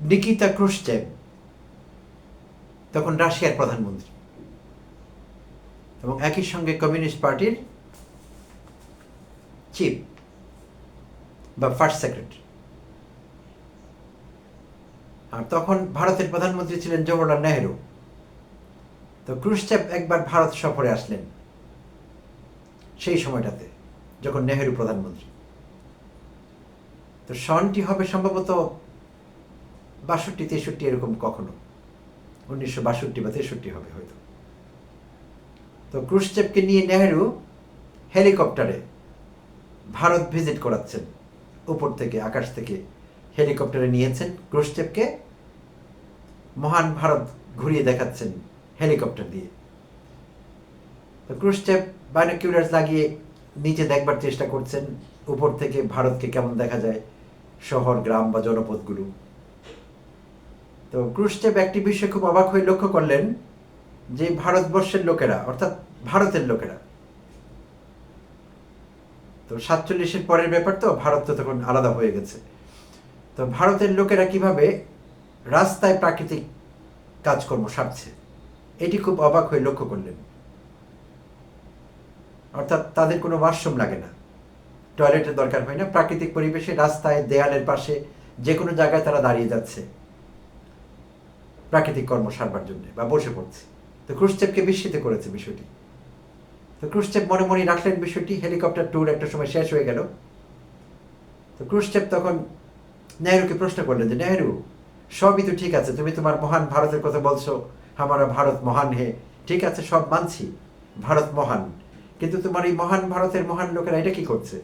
নিকিতা ক্রুশচেভ তখন রাশিয়ার প্রধানমন্ত্রী। এবং একই সঙ্গে কমিউনিস্ট পার্টির চিফ বা ফার্স্ট সেক্রেটারি আর তখন ভারতের প্রধানমন্ত্রী ছিলেন জওহরলাল নেহেরু। তো ক্রুশচেপ একবার ভারত সফরে আসলেন সেই সময়টাতে, যখন নেহেরু প্রধানমন্ত্রী। তো সনটি হবে সম্ভবত বাষট্টি, তেষট্টি এরকম কখনো? উনিশশো বাষট্টি বা তেষট্টি হবে হয়তো। তো ক্রুশচেপকে নিয়ে নেহেরু হেলিকপ্টারে ভারত ভিজিট করাচ্ছেন। উপর থেকে, আকাশ থেকে হেলিকপ্টারে নিয়েছেন ক্রুশচেপকে মহান ভারত ঘুরিয়ে দেখাচ্ছেন হেলিকপ্টার দিয়ে। তো ক্রুশচেপ বাইনোকিউলার্স লাগিয়ে নিচে দেখবার চেষ্টা করছেন। উপর থেকে ভারতকে কেমন দেখা যায়, শহর, গ্রাম বা জনপদগুলো। তো ক্রুশচেপ একটি বিষয়ে খুব অবাক হয়ে লক্ষ্য করলেন যে ভারতবর্ষের লোকেরা, অর্থাৎ ভারতের লোকেরা। তো সাতচল্লিশের পরের ব্যাপার তো, ভারত তো তখন আলাদা হয়ে গেছে। তো ভারতের লোকেরা কীভাবে রাস্তায় প্রাকৃতিক কাজকর্ম সারছে, এটি খুব অবাক হয়ে লক্ষ্য করলেন। অর্থাৎ তাদের কোনো ওয়াশরুম লাগে না, টয়লেটের দরকার হয় না, প্রাকৃতিক পরিবেশে রাস্তায়, দেয়ালের পাশে যে কোনো জায়গায় তারা দাঁড়িয়ে যাচ্ছে। প্রাকৃতিক কর্ম সারবার জন্য, বা বসে পড়ছে। তো ক্রুশচেপকে বিস্মিত করেছে বিষয়টি। তো ক্রুশচেপ মনে মনে রাখলেন বিষয়টি, হেলিকপ্টার ট্যুর একটা সময় শেষ হয়ে গেল। তো ক্রুশচেপ তখন নেহরুকে প্রশ্ন করলেন যে, নেহরু, সবই তো ঠিক আছে, তুমি তোমার মহান ভারতের কথা বলছো আমারা ভারত মহান হে, ঠিক আছে, সব মানছি, ভারত মহান। কিন্তু তোমার এই মহান ভারতের মহান লোকেরা এটা কি করছে?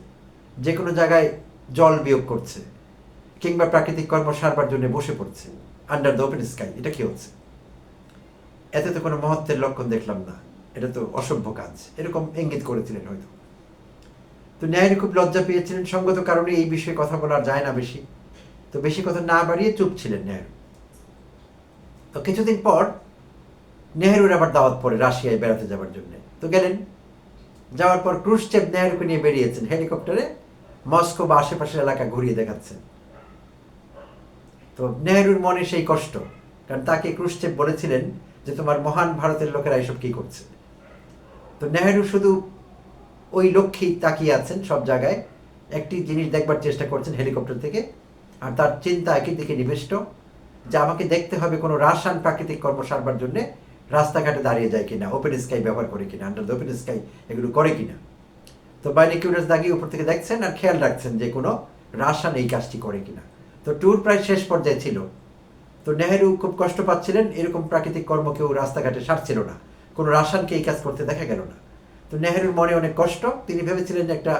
যে কোনো জায়গায় জল বিয়োগ করছে, কিংবা প্রাকৃতিক কর্ম সারবার জন্য বসে পড়ছে। আন্ডার দ্য ওপেন স্কাই এটা কি হচ্ছে? এতে তো কোনো মহত্বের লক্ষণ দেখলাম না, এটা তো অসভ্য কাজ, এরকম ইঙ্গিত করেছিলেন হয়তো। তো ন্যায়ের খুব লজ্জা পেয়েছিলেন, সঙ্গত কারণে এই বিষয়ে কথা বলা যায় না বেশি। তো বেশি কথা না বাড়িয়ে চুপ ছিলেন নেহরু তো কিছুদিন পর নেহরুর আবার দাওয়াত পড়ে রাশিয়ায় বেড়াতে যাওয়ার জন্য। তো গেলেন, যাওয়ার পর ক্রুশচেপ নেহরুকে নিয়ে বেরিয়েছেন, হেলিকপ্টারে মস্কো বা আশেপাশের এলাকা ঘুরিয়ে দেখাচ্ছেন। তো নেহরুর মনে সেই কষ্ট। কারণ তাকে ক্রুশচেপ বলেছিলেন যে, তোমার মহান ভারতের লোকেরা এসব কি করছে? তো নেহেরু শুধু ওই লক্ষ্যেই তাকিয়ে আছেন সব জায়গায়। একটি জিনিস দেখবার চেষ্টা করছেন হেলিকপ্টার থেকে, আর তার চিন্তা একই দিকে নিবিষ্ট, যে আমাকে দেখতে হবে কোনো রাসায়ন প্রাকৃতিক কর্ম সারবার জন্য, রাস্তাঘাটে দাঁড়িয়ে যায় কিনা ওপেন স্কাই ব্যবহার করে কিনা আন্ডার ওপেন স্কাই এগুলো করে কিনা। তো বাইনিকিউরাস দাগিয়ে উপর থেকে দেখছেন আর খেয়াল রাখছেন যে কোনো রাসায়ন এই কাজটি করে কিনা। তো ট্যুর প্রায় শেষ পর্যায়ে ছিল। তো নেহেরু খুব কষ্ট পাচ্ছিলেন, এরকম প্রাকৃতিক কর্ম কেউ রাস্তাঘাটে সারছিল না। কোনো রাসায়নকে এই কাজ করতে দেখা গেল না। তো নেহেরুর মনে অনেক কষ্ট, তিনি ভেবেছিলেন একটা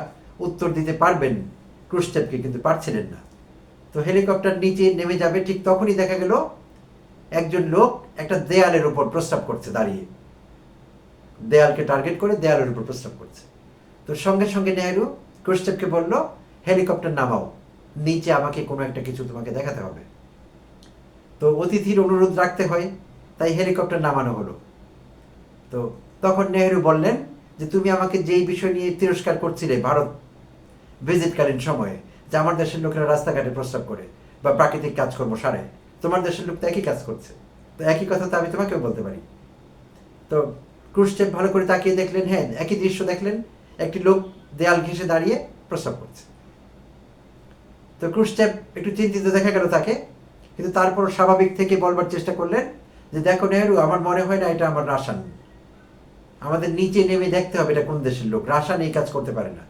উত্তর দিতে পারবেন ক্রুশচেপকে কিন্তু পারছিলেন না। তো হেলিকপ্টার নিচে নেমে যাবে, ঠিক তখনই দেখা গেল একজন লোক একটা দেয়ালের উপর প্রস্তাব করছে দাঁড়িয়ে। দেয়ালকে টার্গেট করে দেয়ালের উপর প্রস্তাব করছে। তো সঙ্গে সঙ্গে নেহেরু ক্রুশচেপকে বলল, হেলিকপ্টার নামাও। নিচে আমাকে কোনো একটা কিছু তোমাকে দেখাতে হবে। তো অতিথির অনুরোধ রাখতে হয়, তাই হেলিকপ্টার নামানো হলো। তো তখন নেহেরু বললেন যে, তুমি আমাকে যেই বিষয় নিয়ে তিরস্কার করছিলে ভারত ভিজিটকালীন সময়ে, যে আমার দেশের লোকেরা রাস্তাঘাটে প্রস্তাব করে বা প্রাকৃতিক কাজকর্ম সারে, তোমার দেশের লোক তো একই কাজ করছে। তো একই কথা তো আমি তোমাকেও বলতে পারি। তো ক্রুশচেপ ভালো করে তাকিয়ে দেখলেন হ্যাঁ একই দৃশ্য দেখলেন, একটি লোক দেয়াল ঘেঁষে দাঁড়িয়ে প্রস্তাব করছে। তো ক্রুশচেপ একটু চিন্তিত দেখা গেল তাকে, কিন্তু তারপর স্বাভাবিক থেকে বলবার চেষ্টা করলেন যে, দেখো নেহরু, আমার মনে হয় না এটা আমার রাসান আমাদের নিচে নেমে দেখতে হবে এটা কোন দেশের লোক। রাসান এই কাজ করতে পারে না।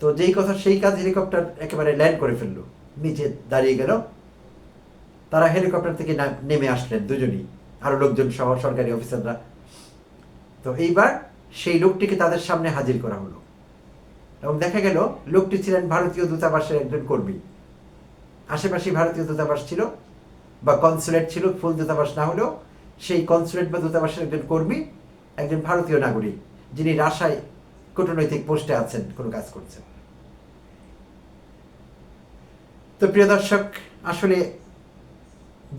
তো যেই কথা সেই কাজ হেলিকপ্টার একেবারে ল্যান্ড করে ফেলল। নিচে দাঁড়িয়ে গেল। তারা হেলিকপ্টার থেকে নেমে আসলেন দুজনই, আরও লোকজন সহ সরকারি অফিসাররা তো এইবার সেই লোকটিকে তাদের সামনে হাজির করা হলো। এবং দেখা গেল লোকটি ছিলেন ভারতীয় দূতাবাসের একজন কর্মী। আশেপাশে ভারতীয় দূতাবাস ছিল বা কনসুলেট ছিল ফুল দূতাবাস না হলেও সেই কনসুলেট বা দূতাবাসের একজন কর্মী, একজন ভারতীয় নাগরিক, যিনি রাশায় কূটনৈতিক পোস্টে আছেন, কোনো কাজ করছেন। তো প্রিয় দর্শক, আসলে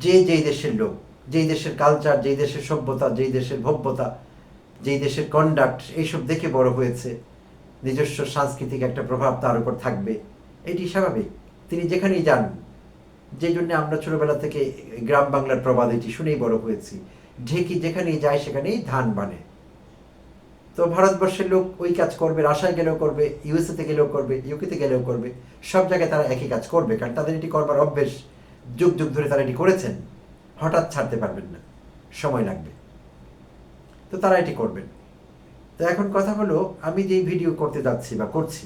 যে যেই দেশের লোক, যেই দেশের কালচার যেই দেশের সভ্যতা, যেই দেশের ভব্যতা, যেই দেশের কন্ডাক্ট এইসব দেখে বড় হয়েছে। নিজস্ব সাংস্কৃতিক একটা প্রভাব তার উপর থাকবে। এটি স্বাভাবিক। তিনি যেখানেই যান, যে জন্য আমরা ছোটবেলা থেকে গ্রাম বাংলার প্রবাদ এটি শুনেই বড় হয়েছি ঢেকি যেখানেই যায় সেখানেই ধান বানে। তো ভারতবর্ষের লোক ওই কাজ করবে রাশিয়া গেলেও করবে ইউএসএতে গেলেও করবে ইউকেতে গেলেও করবে, সব জায়গায় তারা একই কাজ করবে, কারণ তাদের এটি করবার অভ্যেস, যুগ যুগ ধরে তারা এটি করেছেন। হঠাৎ ছাড়তে পারবেন না। সময় লাগবে। তো তারা এটি করবেন। তো এখন কথা হলো, আমি যেই ভিডিও করতে যাচ্ছি বা করছি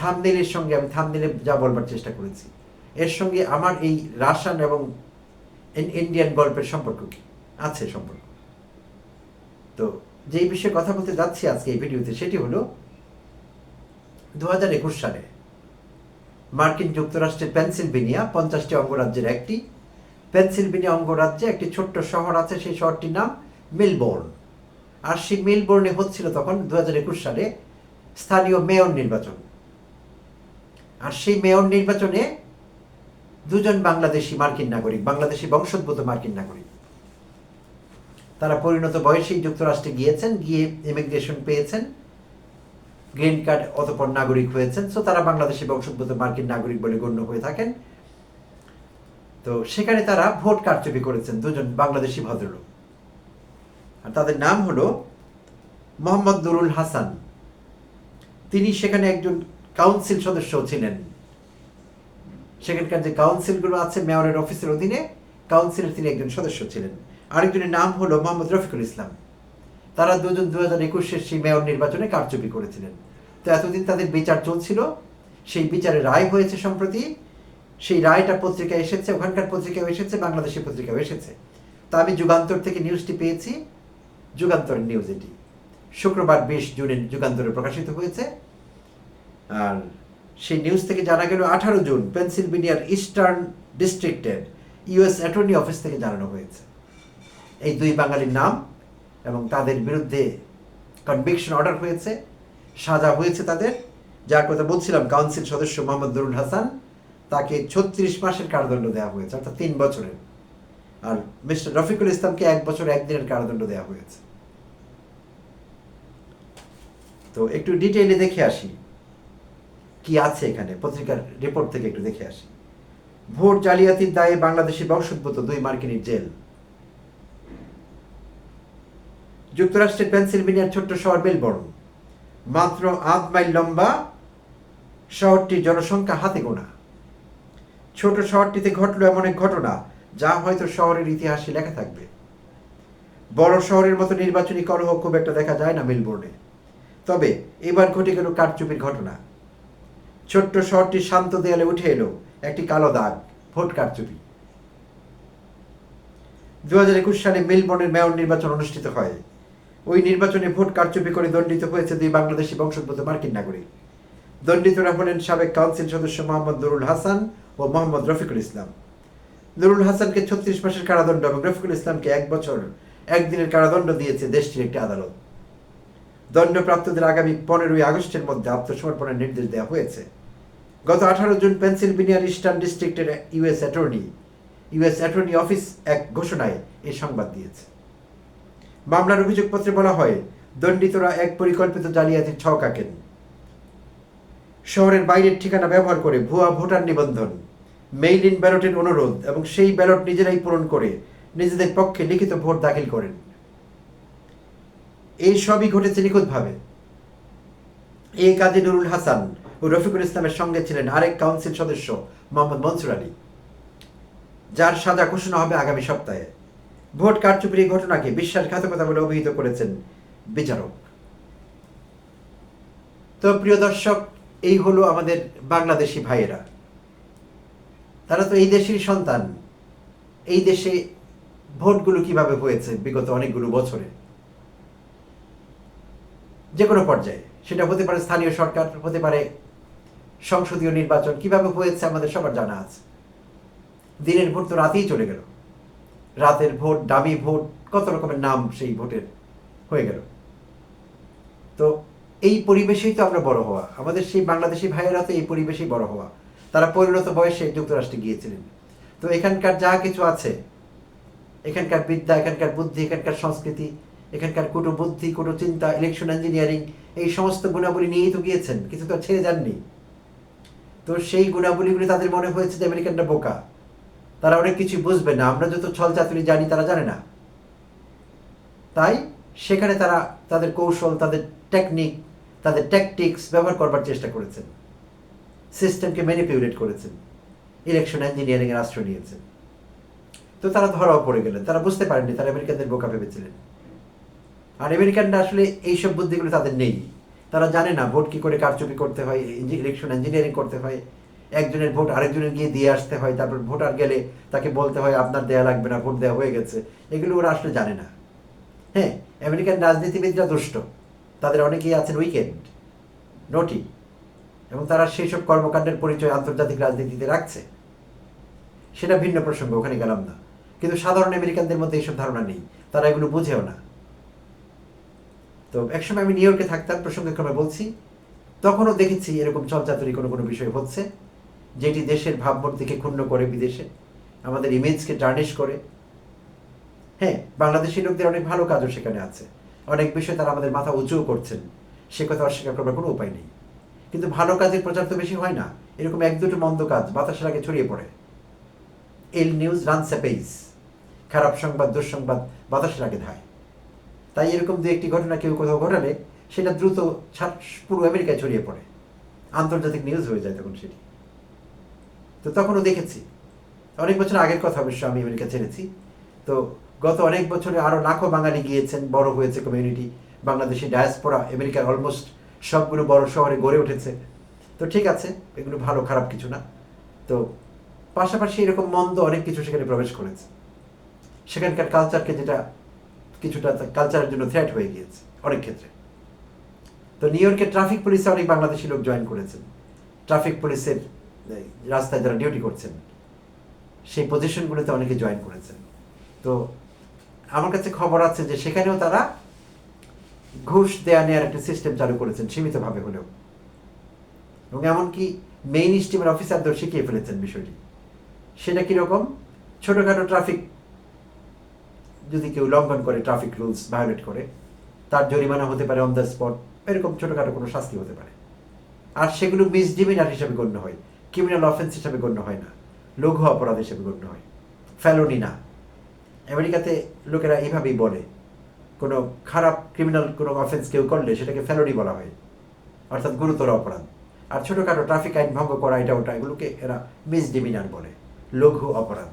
থামনেলের সঙ্গে আমি থামনেলে যা বলবার চেষ্টা করেছি, এর সঙ্গে আমার এই রাশিয়ান এবং ইন্ডিয়ান গল্পের সম্পর্ক কি? আছে সম্পর্ক। তো যেই বিষয়ে কথা বলতে যাচ্ছি আজকে এই ভিডিওতে সেটি হলো দু হাজার একুশ সালে মার্কিন যুক্তরাষ্ট্রের পেনসিলভেনিয়া, পঞ্চাশটি অঙ্গরাজ্যের একটি, পেনসিলভেনিয়া অঙ্গরাজ্যে একটি ছোট্ট শহর আছে, সেই শহরটির নাম মেলবোর্ন। আর সেই মেলবোর্নে হচ্ছিল তখন দু হাজার একুশ সালে স্থানীয় মেয়র নির্বাচন। আর সেই মেয়র নির্বাচনে দুজন বাংলাদেশি মার্কিন নাগরিক, বাংলাদেশি বংশোদ্ভূত মার্কিন নাগরিক। তারা পরিণত বয়সেই যুক্তরাষ্ট্রে গিয়েছেন, গিয়ে ইমিগ্রেশন পেয়েছেন, গ্রিন কার্ড অতপর নাগরিক হয়েছেন। সো তারা বাংলাদেশি বংশোদ্ভূত মার্কিন নাগরিক বলে গণ্য হয়ে থাকেন। তো সেখানে তারা ভোট কারচুপি করেছেন দুজন বাংলাদেশি ভদ্রলোক। আর তাদের নাম হলো মোহাম্মদ নুরুল হাসান। তিনি সেখানে একজন কাউন্সিল সদস্য ছিলেন। সেখানকার যে কাউন্সিলগুলো আছে, মেয়রের অফিসের অধীনে কাউন্সিলের তিনি একজন সদস্য ছিলেন। আরেকজনের নাম হলো মোহাম্মদ রফিকুল ইসলাম। তারা দুজন দু হাজার একুশের সেই মেয়র নির্বাচনে কারচুপি করেছিলেন। তো এতদিন তাদের বিচার চলছিল। সেই বিচারে রায় হয়েছে সম্প্রতি। সেই রায়টা পত্রিকায় এসেছে, ওখানকার পত্রিকায় এসেছে, বাংলাদেশের পত্রিকায় এসেছে। তা আমি যুগান্তর থেকে নিউজটি পেয়েছি। যুগান্তরের নিউজ এটি। শুক্রবার বিশ জুনে যুগান্তরে প্রকাশিত হয়েছে। আর সেই নিউজ থেকে জানা গেল, আঠারো জুন পেনসিলভেনিয়ার ইস্টার্ন ডিস্ট্রিক্টের ইউএস অ্যাটর্নি অফিস থেকে জানানো হয়েছে। এই দুই বাঙালির নাম এবং তাদের বিরুদ্ধে কনভিকশন অর্ডার হয়েছে, সাজা হয়েছে তাদের। যার কথা বলছিলাম কাউন্সিল সদস্য মোহাম্মদ নুরুল হাসান, তাকে ছত্রিশ মাসের কারাদণ্ড দেওয়া হয়েছে, অর্থাৎ তিন বছরের। আর মিস্টার রফিকুল ইসলামকে এক বছর, একদিনের কারাদণ্ড দেওয়া হয়েছে। তো একটু ডিটেইলে দেখে আসি। কি আছে এখানে? পত্রিকার রিপোর্ট থেকে একটু দেখে আসি। ভোট জালিয়াতির দায়ে বাংলাদেশি বংশোদ্ভূত দুই মার্কিনীর জেল। যুক্তরাষ্ট্রের পেনসিলভেনিয়ার ছোট্ট শহর মেলবোর্ন। মাত্র আধ মাইল লম্বা শহরটির জনসংখ্যা হাতে গোনা। ছোট শহরটিতে ঘটলো এমন এক ঘটনা, যা হয়তো শহরের ইতিহাসে লেখা থাকবে। বড় শহরের মতো নির্বাচনী কলহ খুব একটা দেখা যায় না মেলবোর্নে। তবে এবার ঘটে গেল কারচুপির ঘটনা। ছোট্ট শহরটির শান্ত দেয়ালে উঠে এলো একটি কালো দাগ, ভোট কারচুপি। দু হাজার একুশ সালে মেলবোর্নের মেয়র নির্বাচন অনুষ্ঠিত হয়। ওই নির্বাচনে ভোট কারচুপি করে দণ্ডিত হয়েছে দুই বাংলাদেশি বংশোদ্ভূত মার্কিন নাগরিক। দণ্ডিতরা হলেন সাবেক কাউন্সিল সদস্য মোহাম্মদ নুরুল হাসান ও মোহাম্মদ রফিকুল ইসলাম। নুরুল হাসানকে ছত্রিশ মাসের কারাদণ্ড এবং রফিকুল ইসলামকে এক বছর, একদিনের কারাদণ্ড দিয়েছে দেশটির একটি আদালত। দণ্ডপ্রাপ্তদের আগামী পনেরোই আগস্টের মধ্যে আত্মসমর্পণের নির্দেশ দেওয়া হয়েছে। গত আঠারো জুন পেনসিলভেনিয়ার ইস্টার্ন ডিস্ট্রিক্টের US attorney US attorney office এক ঘোষণায় এই সংবাদ দিয়েছে। মামলার অভিযোগপত্রে বলা হয়, দণ্ডিতরা এক পরিকল্পিত জালিয়াতির ছক আঁকেন। শহরের বাইরের ঠিকানা ব্যবহার করে ভুয়া ভোটার নিবন্ধন মেইল ইন ব্যালটের অনুরোধ এবং সেই ব্যালট নিজেরাই পূরণ করে নিজেদের পক্ষে লিখিত ভোট দাখিল করেন। এই সবই ঘটেছে নিখুঁতভাবে। এই কাজে নুরুল হাসান ও রফিকুল ইসলামের সঙ্গে ছিলেন আরেক কাউন্সিল সদস্য মোহাম্মদ মনসুর আলী, যার সাজা ঘোষণা হবে আগামী সপ্তাহে। ভোট কারচুপির এই ঘটনাকে বিশ্বাসঘাতকতা বলে অভিহিত করেছেন বিচারক তো প্রিয় দর্শক, এই হলো আমাদের বাংলাদেশি ভাইয়েরা। তারা তো এই দেশেরই সন্তান। এই দেশে ভোটগুলো কীভাবে হয়েছে বিগত অনেকগুলো বছরে? যে কোনো পর্যায়ে। সেটা হতে পারে স্থানীয় সরকার, হতে পারে সংসদীয় নির্বাচন, কীভাবে হয়েছে আমাদের সবার জানা আছে। দিনের ভোট তো রাতেই চলে গেল। রাতের ভোট, দামি ভোট, কত রকমের নাম সেই ভোটের হয়ে গেল। তো এই পরিবেশেই তো আমরা বড় হওয়া। আমাদের সেই বাংলাদেশি ভাইয়েরা তো এই পরিবেশেই বড় হওয়া। তারা পরিণত বয়সে যুক্তরাষ্ট্রে গিয়েছিলেন। তো এখানকার যা কিছু আছে, এখানকার বিদ্যা, এখানকার বুদ্ধি, এখানকার সংস্কৃতি এখানকার কুটু বুদ্ধি কুটু চিন্তা ইলেকশন ইঞ্জিনিয়ারিং এই সমস্ত গুণাবলী নিয়েই তো গিয়েছেন, কিছু তো ছেড়ে যাননি। তো সেই গুণাবলীগুলি তাদের মনে হয়েছে যে আমেরিকানরা বোকা। তারা অনেক কিছু বুঝবে না, আমরা যত ছল চাতুরি জানি তারা জানে না। তাই সেখানে তারা তাদের কৌশল, তাদের টেকনিক তাদের ট্যাকটিক্স ব্যবহার করবার চেষ্টা করেছেন। সিস্টেমকে ম্যানিপুলেট করেছেন। ইলেকশন ইঞ্জিনিয়ারিং এর আশ্রয় নিয়েছেন। তো তারা ধরাও পড়ে গেলেন, তারা বুঝতে পারেননি, তারা আমেরিকানদের বোকা ভেবেছিলেন। আর আমেরিকানরা আসলে এইসব বুদ্ধিগুলো তাদের নেই। তারা জানে না ভোট কি করে কারচুপি করতে হয় ইলেকশন ইঞ্জিনিয়ারিং করতে হয়, একজনের ভোট আরেকজনের গিয়ে দিয়ে আসতে হয়, তারপর ভোটার গেলে তাকে বলতে হয়, আপনার দেয়া লাগবে না, ভোট দেওয়া হয়ে গেছে। এগুলো ওরা আসলে জানে না। হ্যাঁ আমেরিকান রাজনীতিবিদরা দুষ্ট। তাদের অনেকেই আছেন উইকেন্ড, নটি। এবং তারা সেই সব কর্মকাণ্ডের পরিচয় আন্তর্জাতিক রাজনীতিতে রাখছে। সেটা ভিন্ন প্রসঙ্গ, ওখানে গেলাম না। কিন্তু সাধারণ আমেরিকানদের মধ্যে এইসব ধারণা নেই। তারা এগুলো বুঝেও না। তো একসময় আমি নিউ ইয়র্কে থাকতাম, প্রসঙ্গক্রমে বলছি, তখনও দেখেছি এরকম চলচাতুরি কোনো কোনো বিষয় হচ্ছে, যেটি দেশের ভাবমূর্তিকে ক্ষুণ্ণ করে বিদেশে, আমাদের ইমেজকে টার্নিশ করে। হ্যাঁ বাংলাদেশি লোকদের অনেক ভালো কাজও সেখানে আছে। অনেক বিষয়ে তারা আমাদের মাথা উঁচুও করছেন, সে কথা অস্বীকার করবার কোনো উপায় নেই। কিন্তু ভালো কাজের প্রচার তো বেশি হয় না, এরকম এক দুটো মন্দ কাজ বাতাসের আগে ছড়িয়ে পড়ে। এল নিউজ রান স্যাপেইস, খারাপ সংবাদ, দুঃসংবাদ বাতাসের আগে ধায়। তাই এরকম দু একটি ঘটনা কেউ কোথাও ঘটালে সেটা দ্রুত পুরো আমেরিকায় ছড়িয়ে পড়ে। আন্তর্জাতিক নিউজ হয়ে যায় তখন সেটি। তো তখনও দেখেছি। অনেক বছর আগের কথা অবশ্য আমি আমেরিকা ছেড়েছি। তো গত অনেক বছরে আরও লাখো বাঙালি গিয়েছেন, বড় হয়েছে কমিউনিটি বাংলাদেশি ডায়াসপোরা আমেরিকার অলমোস্ট সবগুলো বড় শহরে গড়ে উঠেছে। তো ঠিক আছে, এগুলো ভালো, খারাপ কিছু না। তো পাশাপাশি এরকম মন্দ অনেক কিছু সেখানে প্রবেশ করেছে। সেখানকার কালচারকে যেটা কিছুটা কালচারের জন্য থ্রেট হয়ে গিয়েছে, অনেক ক্ষেত্রে। তো নিউ ইয়র্কের ট্রাফিক পুলিশে অনেক বাংলাদেশি লোক জয়েন করেছেন। ট্রাফিক পুলিশের রাস্তায় যারা ডিউটি করছেন, সেই পজিশনগুলোতে অনেকে জয়েন করেছেন। তো আমার কাছে খবর আছে যে সেখানেও তারা ঘুষ দেয়া নেওয়ার একটা সিস্টেম চালু করেছেন, সীমিতভাবে হলেও। এবং এমনকি মেইন স্ট্রিমের অফিসারদের শিখিয়ে ফেলেছেন বিষয়টি। সেটা কীরকম? ছোটোখাটো ট্রাফিক যদি কেউ লঙ্ঘন করে ট্রাফিক রুলস ভায়োলেট করে, তার জরিমানা হতে পারে অন দ্য স্পট এরকম ছোটোখাটো কোনো শাস্তি হতে পারে। আর সেগুলো মিসডিমিনার হিসাবে গণ্য হয় ক্রিমিনাল অফেন্স হিসাবে গণ্য হয় না, লঘু অপরাধ হিসেবে গণ্য হয় ফেলোনি না। আমেরিকাতে লোকেরা এইভাবেই বলে, কোনো খারাপ ক্রিমিনাল কোনো অফেন্স কেউ করলে সেটাকে ফেলোনি বলা হয়, অর্থাৎ গুরুতর অপরাধ। আর ছোটোখাটো ট্রাফিক আইন ভঙ্গ করা, এটা ওটা, এগুলোকে এরা মিসডিমিনার বলে, লঘু অপরাধ।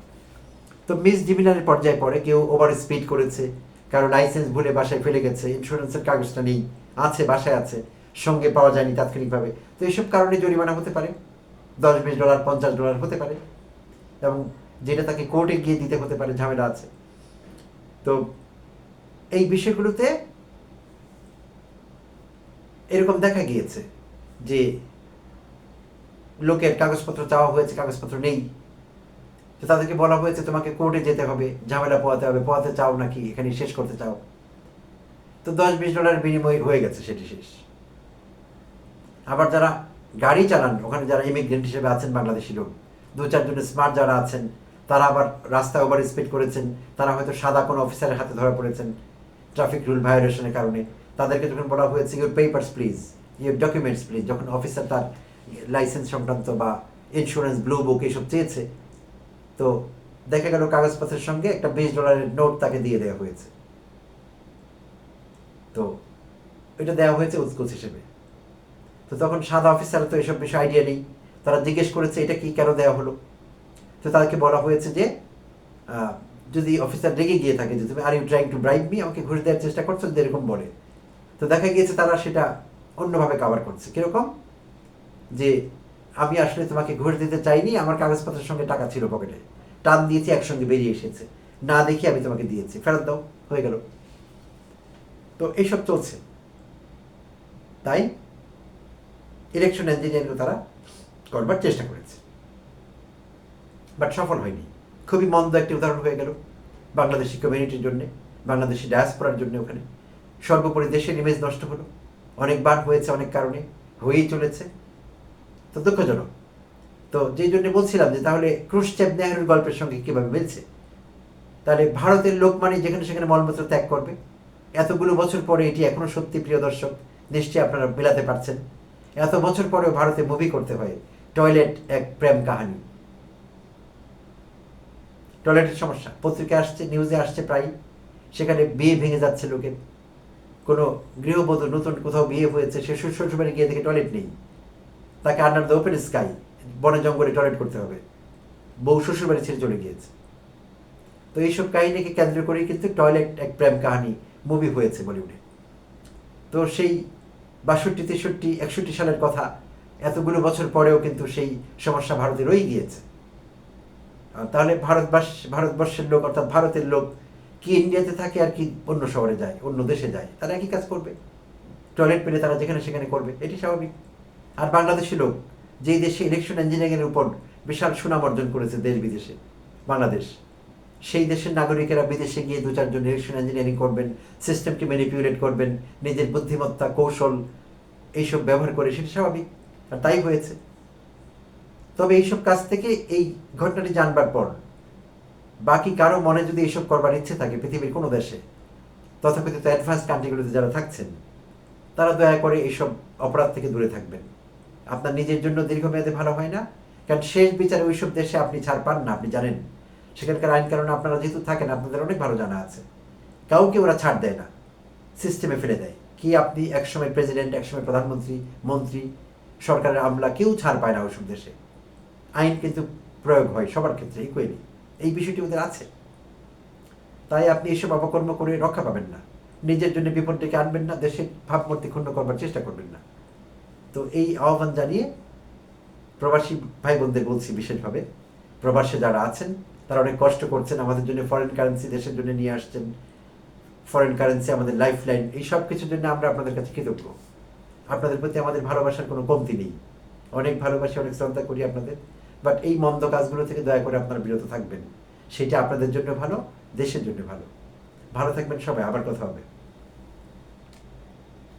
তো মিসডিমিনারের পর্যায়ে পড়ে, কেউ ওভার স্পিড করেছে কারও লাইসেন্স ভুলে বাসায় ফেলে গেছে ইন্স্যুরেন্সের কাগজটা নেই, আছে, বাসায় আছে, সঙ্গে পাওয়া যায়নি তাৎক্ষণিকভাবে। তো এইসব কারণে জরিমানা হতে পারে, দশ বিশ ডলার পঞ্চাশ ডলার হতে পারে, এবং যেটা তাকে কোর্টে গিয়ে দিতে হতে পারে, ঝামেলা আছে। তো এই বিষয়গুলোতে এরকম দেখা গিয়েছে যে লোকের কাগজপত্র চাওয়া হয়েছে, কাগজপত্র নেই তো তাদেরকে বলা হয়েছে তোমাকে কোর্টে যেতে হবে, ঝামেলা পোয়াতে হবে পোয়াতে চাও নাকি? এখানে শেষ করতে চাও। তো দশ বিশ ডলার বিনিময় হয়ে গেছে, সেটি শেষ। আবার যারা গাড়ি চালান, ওখানে যারা ইমিগ্রেন্ট হিসেবে আছেন বাংলাদেশি লোক, দু চারজন স্মার্ট যারা আছেন, তারা আবার রাস্তা ওভার স্পিড করেছেন, তারা হয়তো সাদা কোনো অফিসারের হাতে ধরা পড়েছেন ট্রাফিক রুল ভায়োলেশনের কারণে। তাদেরকে যখন বলা হয়েছে your papers please your documents please যখন অফিসার তার লাইসেন্স সংক্রান্ত বা ইন্স্যুরেন্স ব্লু বুক এইসব চেয়েছে তো দেখা গেল কাগজপত্রের সঙ্গে একটা বিশ ডলারের নোট তাকে দিয়ে দেওয়া হয়েছে। তো এটা দেওয়া হয়েছে উৎকুচ হিসেবে। তো তখন সাদা অফিসার তো এসব বিষয়ে আইডিয়া নেই। তারা জিজ্ঞেস করেছে, এটা কি কেন দেওয়া হলো? তো তাদেরকে বলা হয়েছে যে যদি অফিসার রেগে গিয়ে থাকে যে তুমি are you trying to bribe me আমাকে ঘুষ দেওয়ার চেষ্টা করছ যদি এরকম বলে। তো দেখা গিয়েছে তারা সেটা অন্যভাবে কাভার করছে। কীরকম? যে আমি আসলে তোমাকে ঘুষ দিতে চাইনি, আমার কাগজপত্রের সঙ্গে টাকা ছিল পকেটে। টান দিয়েছি, একসঙ্গে বেরিয়ে এসেছে। না দেখে আমি তোমাকে দিয়েছি। ফেরত দাও, হয়ে গেল। তো এইসব চলছে। তাই ইলেকশন ইঞ্জিনিয়ারিংও তারা করবার চেষ্টা করেছে। বাট সফল হয়নি। খুবই মন্দ একটি উদাহরণ হয়ে গেল বাংলাদেশি কমিউনিটির জন্য, বাংলাদেশি ডায়াসপোরার জন্য ওখানে। সর্বোপরি দেশের ইমেজ নষ্ট হলো। অনেকবার হয়েছে অনেক কারণে, হয়েই চলেছে। তো দুঃখজনক। তো যেই জন্য বলছিলাম যে তাহলে ক্রুশচেপ নেহরুর গল্পের সঙ্গে কীভাবে মিলছে? তাহলে ভারতের লোক মানে যেখানে সেখানে মলমূত্র ত্যাগ করবে। এতগুলো বছর পরে এটি এখনও সত্যি, প্রিয় দর্শক, নিশ্চয়ই আপনারা মেলাতে পারছেন। এত বছর পরেও ভারতে মুভি করতে হয়, টয়লেট এক প্রেম কাহানি। টয়লেটের সমস্যা, পত্রিকা আসছে নিউজে আসছে প্রায় সেখানে বিয়ে ভেঙে যাচ্ছে লোকের। কোনো গৃহবধূ নতুন কোথাও বিয়ে হয়েছে, সে শ্বশুর গিয়ে দেখে টয়লেট নেই। তাকে আন্ডার দ্য ওপেন স্কাই বনে জঙ্গলে টয়লেট করতে হবে। বউ শ্বশুরবাড়ি ছেড়ে চলে গিয়েছে। তো এইসব কাহিনীকে কেন্দ্র করেই কিন্তু টয়লেট এক প্রেম কাহিনী মুভি হয়েছে বলিউডে। তো সেই বাষট্টি, তেষট্টি, একষট্টি সালের কথা এতগুলো বছর পরেও কিন্তু সেই সমস্যা ভারতে রয়ে গিয়েছে। তাহলে ভারতবাস, ভারতবর্ষের লোক অর্থাৎ ভারতের লোক কি ইন্ডিয়াতে থাকে আর কি অন্য শহরে যায়, অন্য দেশে যায়? তারা একই কাজ করবে। টয়লেট পেলে তারা যেখানে সেখানে করবে, এটি স্বাভাবিক। আর বাংলাদেশি লোক যেই দেশে ইলেকশন ইঞ্জিনিয়ারিংয়ের উপর বিশাল সুনাম অর্জন করেছে দেশ বিদেশে, বাংলাদেশ, সেই দেশের নাগরিকেরা বিদেশে গিয়ে দু চারজন ইলেকশন ইঞ্জিনিয়ারিং করবেন সিস্টেমকে ম্যানিপুলেট করবেন, নিজের বুদ্ধিমত্তা, কৌশল এইসব ব্যবহার করে, সেটা স্বাভাবিক, আর তাই হয়েছে। তবে এইসব কাজ থেকে এই ঘটনাটি জানবার পর বাকি কারও মনে যদি এইসব করবার ইচ্ছে থাকে পৃথিবীর কোনো দেশে, তথাকথিত অ্যাডভান্স কান্ট্রিগুলোতে যারা থাকছেন, তারা দয়া করে এইসব অপরাধ থেকে দূরে থাকবেন। আপনার নিজের জন্য দীর্ঘমেয়াদে ভালো হয় না। কারণ শেষ বিচারে ওইসব দেশে আপনি ছাড় পান না, আপনি জানেন। সেখানকার আইন কারণে আপনারা যেহেতু থাকেন, আপনাদের অনেক ভালো জানা আছে। কাউকে ওরা ছাড় দেয় না। সিস্টেমে ফেলে দেয়। কি আপনি একসময় প্রেসিডেন্ট একসময় প্রধানমন্ত্রী, মন্ত্রী, সরকারের আমলা, কেউ ছাড় পায় না ওইসব দেশে। আইন কিন্তু প্রয়োগ হয় সবার ক্ষেত্রে ইকুয়ালি এই বিষয়টি ওদের আছে। তাই আপনি এসব অপকর্ম করে রক্ষা পাবেন না। নিজের জন্য বিপদ ডেকে আনবেন না, দেশের ভাবমূর্তি ক্ষুণ্ণ করবার চেষ্টা করবেন না। তো এই আহ্বান জানিয়ে প্রবাসী ভাই বোনদের বলছি বিশেষভাবে, প্রবাসে যারা আছেন, তারা অনেক কষ্ট করছেন, আমাদের জন্য ফরেন কারেন্সি দেশের জন্য নিয়ে আসছেন ফরেন কারেন্সি আমাদের লাইফ লাইন এই সব কিছুর জন্য আমরা আপনাদের কাছে কৃতজ্ঞ। আপনাদের প্রতি আমাদের ভালোবাসার কোনো কমতি নেই। অনেক ভালোবাসি, অনেক শ্রদ্ধা করি আপনাদের বাট এই মন্দ কাজগুলো থেকে দয়া করে আপনারা বিরত থাকবেন। সেটা আপনাদের জন্য ভালো, দেশের জন্য ভালো। ভালো থাকবেন সবাই, আবার কথা হবে।